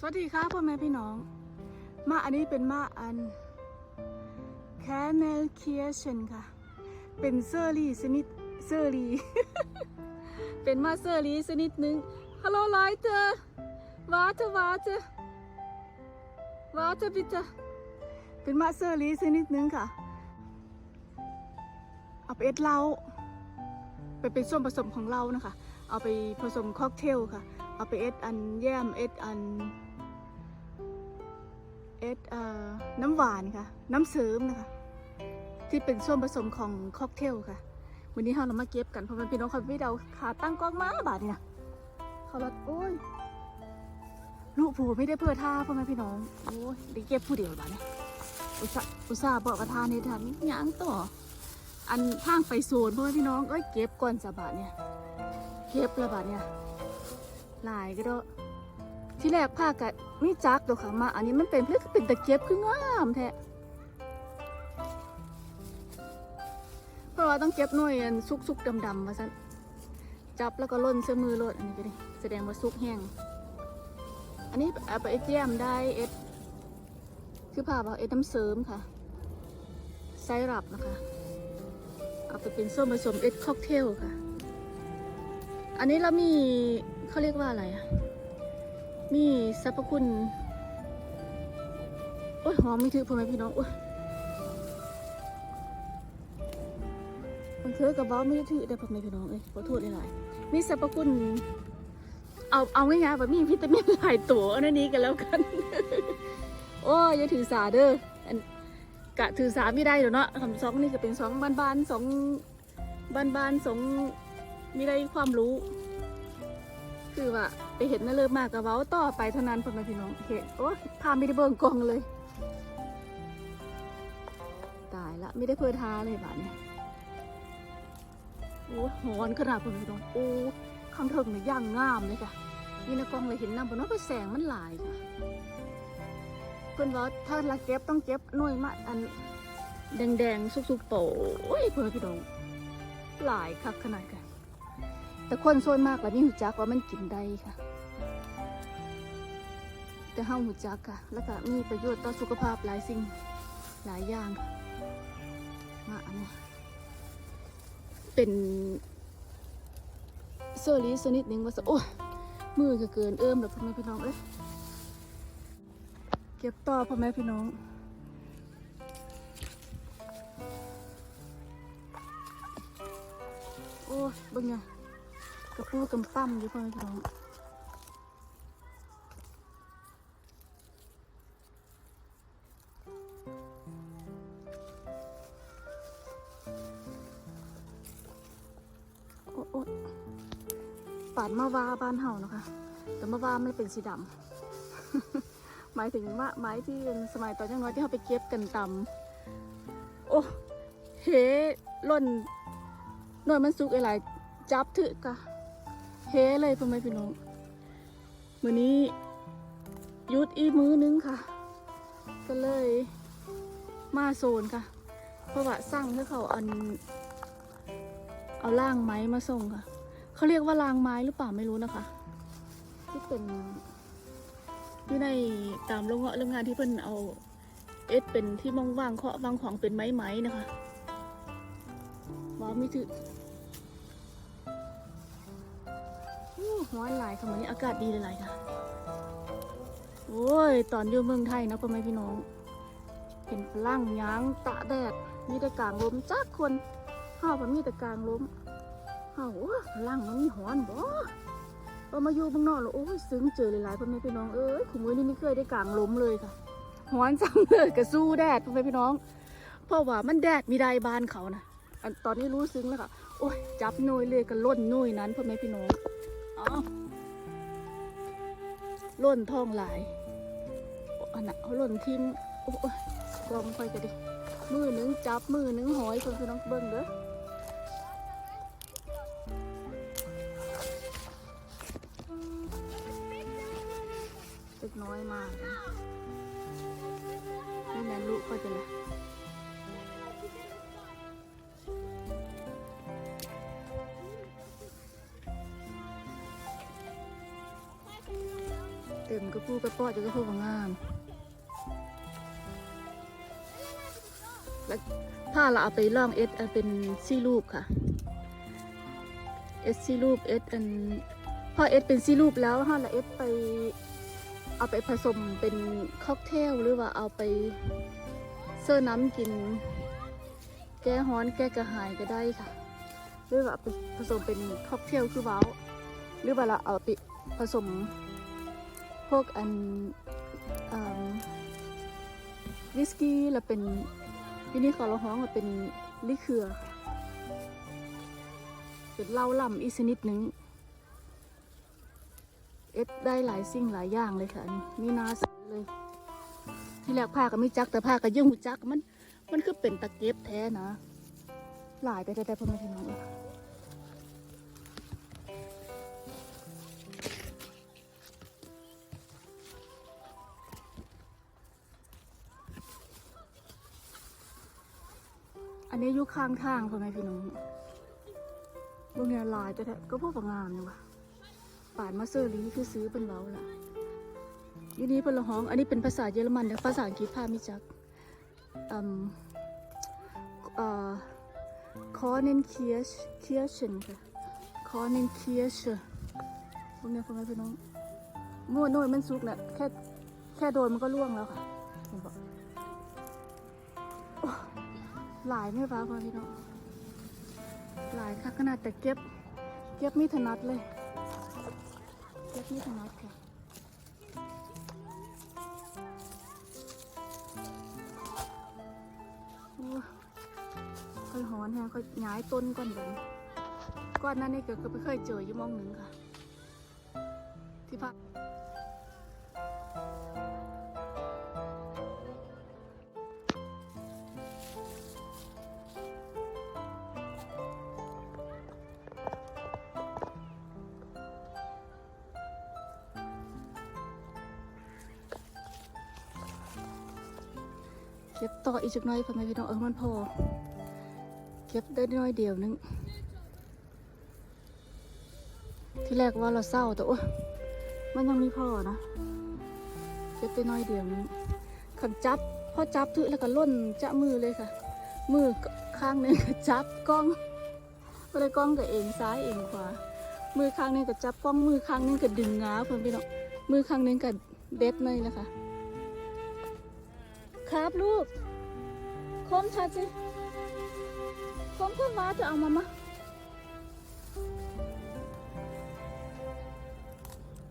สวัสดีค่ะพ่อแม่พี่น้อง มาอันนี้เป็นมาอันแคเนลเคียชนค่ะ เป็นเซอร์รี่ชนิดเซอร์รี่เป็นมาเซอร์รี่ชนิดหนึ่งฮัลโหลไลท์เตอวาเตอวาเตอวาเตอร์บิตเป็นมาเซอร์รี่ชนิดหนึ่งค่ะ เอาไปเอ็ดเหล้าไปเป็นส่วนผสมของเหล้านะคะ เอาไปผสมค็อกเทลค่ะ เอาไปเอ็ดอันแยมเอ็ดอัน เอ็ดเอ่อน้ำหวานค่ะ น้ำเสริมนะคะ ที่เป็นส่วนผสมของค็อกเทลค่ะ วันนี้เราเรามาเก็บกันเพราะมันเป็นน้องคาพี่เดาขาตั้งกล้องมาบาทเนี่ยเขาลัดโอ้ยลูกผูไม่ได้เพื่อท่าพ่อแม่พี่น้องโอ้ยได้เก็บผู้เดียวบาทเนี่ยอุตส่าห์อุตส่าห์บอกประธานในทางยังต่ออันทางไปโซนพ่อแม่พี่น้องเอ้ยเก็บก่อนสะบาทเนี่ยเก็บละบาทเนี่ยหลายก็ได้ ที่แรกผ้ากะม่จักดอกค่ะมา อันนี้มันเป็นเพื่อเป็นตะเกียบคืองามแท้เพราะว่าต้องเก็บหน่วยอันสุกๆดำๆมาสันจับแล้วก็ล่นเสื้อมือโลดอันนี้ก็ดิแสดงว่าสุกแห้งอันนี้เอาไปเอ็ดแยมได้เอ็ดคือผ่าเอาเอ็ดน้ำเสริมค่ะไซรัปนะคะเอาไปเป็นส้มผสมเอ็ดค็อกเทลค่ะ อันนี้เรามีเขาเรียกว่าอะไรอะ มีสรรพคุณ โอ้ยหอมไม่ถือพ่อแม่พี่น้องโอ้ยมันคือกับบ้าไม่ได้ถือได้อพ่อแม่พี่น้องเอ้ยขอโทษหลายๆมีสรรพคุณ เอาเอาง่ายๆแบบมีวิตามินหลายตัวอันนี้กันแล้วกัน โอ้ยอย่าถือสาเด้อกะถือสาไม่ได้เดี๋ยวเนาะคำสองนี่ก็เป็นสองบ้านๆสองบ้านๆสองมีได้ความรู้ คือว่าไปเห็นนั่นเลยมากกับเว้าต่อไปเท่านั้นพ่อแม่พี่น้องเห็นโอ้พาไม่ได้เบิ่งกองเลย ตายละไม่ได้เพื่อทาเลยบ้านี้โอ้หอนขนาดพ่อแม่พี่น้องโอ้ข้างเทิงเนี่ยย่างงามเลยค่ะนี่ในกองเลยเห็นน้ำบนว่าแสงมันหลายค่ะเพื่อนว่าถ้าละเก็บต้องเก็บหน่วยมาอันแดงๆสุกๆโปโอ้ยพ่อแม่พี่น้องหลายคักขนาดกัน แต่คนส่วนมากแล้วนี่หูจักว่ามันกินได้ค่ะ แต่เฮาหูจักค่ะ แล้วก็มีประโยชน์ต่อสุขภาพหลายสิ่งหลายอย่างค่ะมาอันนี้เป็นเซอร์ลีสนิดหนึ่งว่าสโอ้มือก็เกินเอื้อมแล้วพ่อแม่พี่น้องเอ้ยเก็บต่อพ่อแม่พี่น้องโอ้บิ่งไง กระปูกำปั้มอยู่พ่อแม่พี่น้องโอ้โอ้ปาดมาวาบ้านเฮานะคะ แต่มาวามันเป็นสีดำ หมายถึงว่าไม้ที่เป็นสมัยตอนยังน้อยที่เขาไปเก็บกันตำโอ้เฮล่นหน่วยมันสุกอะไรจับถือกะ เฮเลยพ่อแม่พี่น้องมื้อนี้ยุดอีกมื้อนึงค่ะ ก็เลยมาโซนค่ะ เพราะว่าสั่งให้เขาอัน เอาล่างไม้มาส่งค่ะ เขาเรียกว่าล่างไม้หรือเปล่าไม่รู้นะคะที่เป็นอยู่ในตามโรงเงาะโรงงานที่เพิ่นเอาเอ็ดเป็นที่มองวางเคาะวางของเป็นไม้ไม้นะคะว้ามีถือ อู้ร้อนหลายค่ะวันนี้อากาศดีหลายๆค่ะ โอ้ย ตอนอยู่เมืองไทยนะพ่อแม่พี่น้อง เห็นฝรั่งย้างตะแดด มีแต่กลางลมจักคนห้าวมันมีแต่กลางลมห้าวโอ้ยฝรั่งมันมีหอนบ่พอมาอยู่เมืองนอกแล้วโอ้ยซึ้งเจอหลายๆพ่อแม่พี่น้องเอ้ยขุมมือนี่ไม่เคยได้กลางลมเลยค่ะหอนจังเลยกระสู้แดดพ่อแม่พี่น้อง เพราะว่ามันแดดมีได้บานเขานะอันตอนนี้รู้ซึ้งแล้วค่ะ โอ้ย จับหน่ยเลยกันล่นหน่ยนั้นพ่อแม่พี่น้อง อ๋อล่นทองหลายอันน่ะเขาล่นทิ้งโอ้ยกลมไปกันดิ มือหนึงจับมือหนึงหอยพ่อพี่น้องเบิ้งเด้อเล็กน้อยมากนี่แม่ลูกก็จะเล เต็มกระปูกระปอจะกระปูบางาม แล้วถ้าเราเอาไปล่องเอสเป็นซี่รูปค่ะเอสซี่รูปเอสอันพอเอสเป็นซี่รูปแล้วถ้าเราเอสไปเอาไปผสมเป็นค็อกเทลหรือว่าเอาไปเสื้อน้ำกิน แก้ฮ้อนแก้กระหายก็ได้ค่ะหรือว่าเอาไปผสมเป็นค็อกเทลคือเว้า หรือว่าเราเอาไปผสม พวกอันอวิสกี้แล้วเป็นที่นี่ขอเราฮ้องว่าเป็นลิเคือค่ะเป็นเหล้าล่ำอีกชนิดหนึ่งเอ็ดได้หลายสิ่งหลายอย่างเลยค่ะอันนี้มีนาซื้อเลย ที่แรกผ้าก็ไม่จักแต่ผ้าก็ยังหูจักมัน มันคือเป็นตะเก็บแท้นะ หลายแต่แต่พ่อแม่พี่น้องเอ้ นนี้อยู่ข้างทางพ่อแม่พี่น้องลูกเนี่ยลายแต่แต่ก็พวกงามเนี่ยวะป่านมาเซอร์ลีคือซื้อเป็นเว้าล่ะทีนี้เป็นละห้อง อันนี้เป็นภาษาเยอรมันแต่ภาษาอังกฤษพามิจักอืมเอ่อคอเนนเคียชเคียชนค่ะคอเนนเคียชพวกนี้พวกนี้พี่น้องมั่วโน้ยมันสุกแหละแค่แค่โดนมันก็ล่วงแล้วค่ะ หลายไม่ฟ้าพอพี่น้องหลายค่ะขนาดแต่เก็บ เก็บไม่ถนัดเลยเล็กนี่ถนัดค่ะค่อยหอนแฮะค่อยย้ายต้นก่อนเลยก่อนนั้นนี่เก็ก็ไม่เคยเจออยู่มองหนึ่งค่ะ ที่พัก เก็บต่ออีกจักหน้อยพ่อแม่พี่น้องเออมันพอ เก็บได้น้อยเดียวนึง ที่แรกว่าเราเศร้าแต่โอ้มันยังมีพอนะ เก็บได้น้อยเดียวนึงขันจับพอจับถือแล้วก็ล่นจะมือเลยค่ะ มือข้างหนึงก็จับกล้องก็เลยกล้องกับเองซ้ายเองขวา มือข้างนึงก็จับกล้องมือข้างนึงก็ดึงง้าเพื่อนพี่น้องมือข้างนึงก็เด็ดเลยนะคะ ครับลูกคมชัดสิคมเพื่อว้าจะเอามามา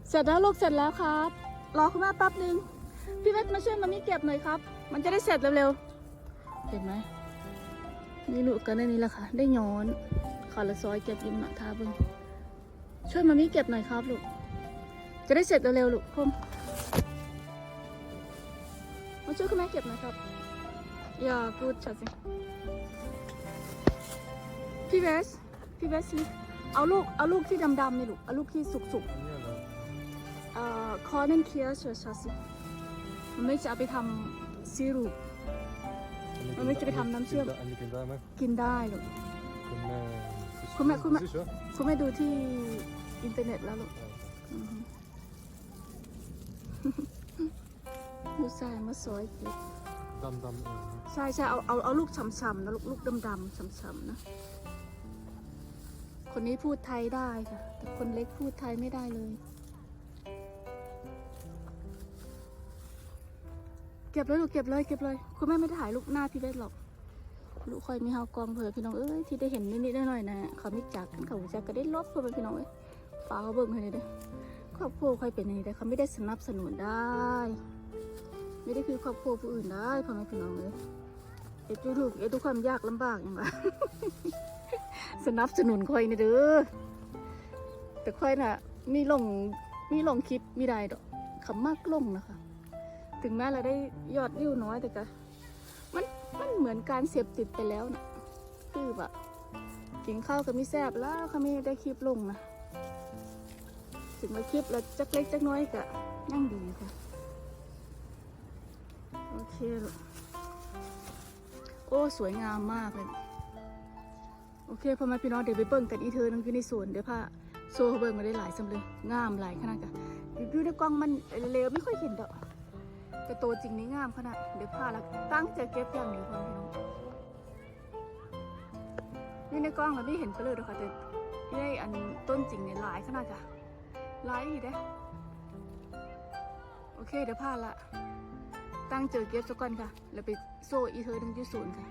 เสร็จแล้วลูกเสร็จแล้วครับ รอคุณแม่แป๊บนึง พี่เวทมาช่วยมามีเก็บหน่อยครับ มันจะได้เสร็จเร็วๆ เห็นไหมนี่ลูกกันในนี้แหละค่ะ ได้ย้อนขอละซอยเก็บยิ้มหน่อยท่าบึงช่วยมามีเก็บหน่อยครับลูก จะได้เสร็จเร็วๆลูกคม ช่วยคุณแม่เก็บน่อยครับ อย่าพูดชัดสิพี่เวส พี่เวสนี่เอาลูก เอาลูกที่ดำๆนี่ลูก เอาลูกที่สุกๆเอ่อ คอนั่นเคียร์ชัดสิมันไม่จะเอาไปทำซีรูป มันไม่จะไปทำน้ำเชื่อม En die kunt daar mee. กินได้ลูก Kom, eh, Kom maar, kom maar. precies, hoor. คุณแม่ดูที่อินเทอร์เน็ตแล้วลูกอือฮึ ใส่มาสวยเก็บ Dam, dam. eh, ใช่ใช่เอาเอาเอาลูกฉ่ำๆนะลูกลูกดำๆฉ่ำๆนะ คนนี้พูดไทยได้ค่ะ แต่คนเล็กพูดไทยไม่ได้เลย เก็บเลยลูกเก็บเลยเก็บเลยคุณแม่ไม่ได้ถ่ายลูกหน้าพี่เวทหรอก ลูกคอยมีเฮากองเผื่อพี่น้องเอ้ยที่ได้เห็นนิดๆหน่อยๆนะเขาไม่จักกันเขาไม่จักก็ได้ลบเพื่อพี่น้องเอ้ยฟ้าเขาเบิ่งให้เลยเด้อครอบครัวใครเป็นอย่างนี้ได้เขาไม่ได้สนับสนุนได้ ไม่ได้คือครอบครัวผู้อื่นได้พ่อแม่พี่น้องเลยเอ็ดดูถูกเอ็ดดูความยากลำบากอย่างไรสนับสนุนคอยนะเด้อแต่ค่อยน่ะ มีลงมีลงคลิปมีได้ดอกขำมากลงนะคะ ถึงแม้เราได้ยอดวิวน้อยแต่ก็มันมันเหมือนการเสพติดไปแล้วนะคือแบบกินข้าวกับมีแซบแล้วเขาไม่ได้คลิปลงนะถึงมาคลิปแล้วจักเล็กจักน้อยก็ยังดีค่ะ เคลูกโอ้ สวยงามมากเลย โอเคพ่อแม่พี่น้องเดี๋ยวไปเบิ่งกันอีเธอนึงอยู่ในสวนเดี๋ยวพาโซ่เบิ่งมาได้หลายสำเลยงามหลายขนาดกันอยู่ในกล้องมันเร็วไม่ค่อยเห็นดอกแต่ตัวจริงนี่งามขนาดเดี๋ยวพาล้วตั้งใจเก็บอย่างเดียวพอพี่น้องนี่ในกล้องเราไม่เห็นไปเลยดอกค่ะแต่ได้อันต้นจริงเนี่ยหลายขนาดจ้ะหลายอีกเด้โอเคเดี๋ยวพาละ ตั้งเจอเก็บสักก่อนค่ะ แล้วไปโซ่อีเธอหนึ่งที่ศูนย์ค่ะ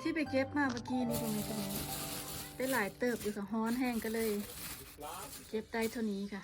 ที่ไปเก็บมาเมื่อกี้นี่ตรงนี้ตรงนี้ได้หลายเติบอยู่ค่ะฮ้อนแห้งก็เลย เก็บได้เท่านี้ค่ะ